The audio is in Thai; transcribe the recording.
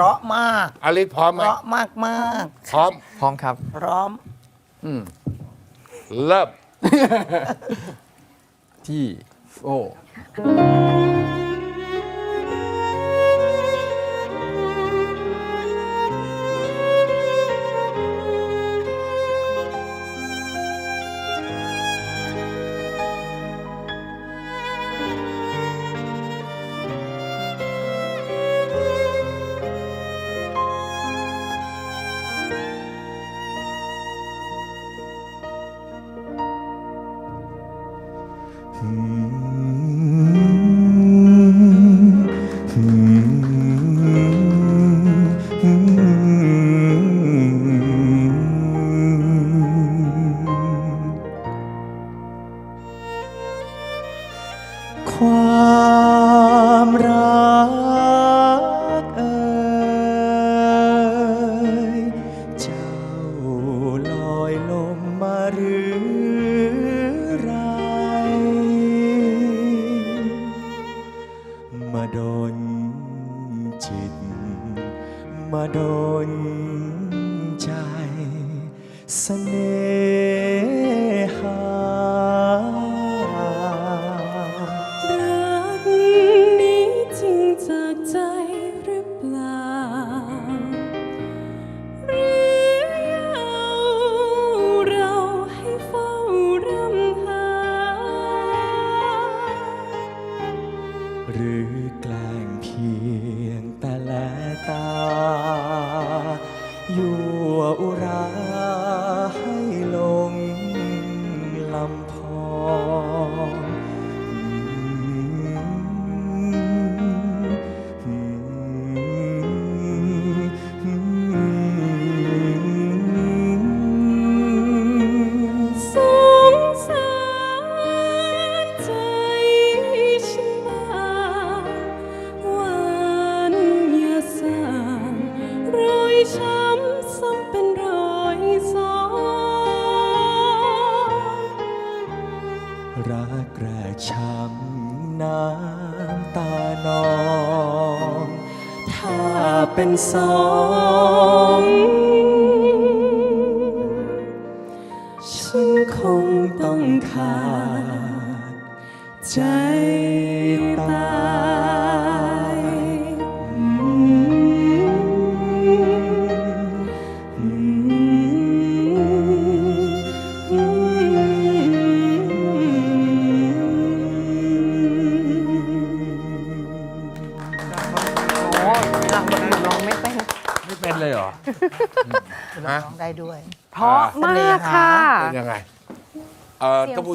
ราะมากอลิศพร้อมไหเพมราะมากมากพร้อม พร้อมครับ ๆพร้อมอืมเริ่มที่โอ้ ความรัก มาโดนใจเสน่ห์ หรือแกล้งเพียงแต่แลตา ยั่วอุราให้ลงลำพ รักแรกช้ำน้ำตานองถ้าเป็นสองฉันคงต้องขาดใจตา เป็นเลยเหรอฮะร้องได้ด้วย เพราะมากค่ะ เป็นยังไง เอ่อเสียงท่านผู้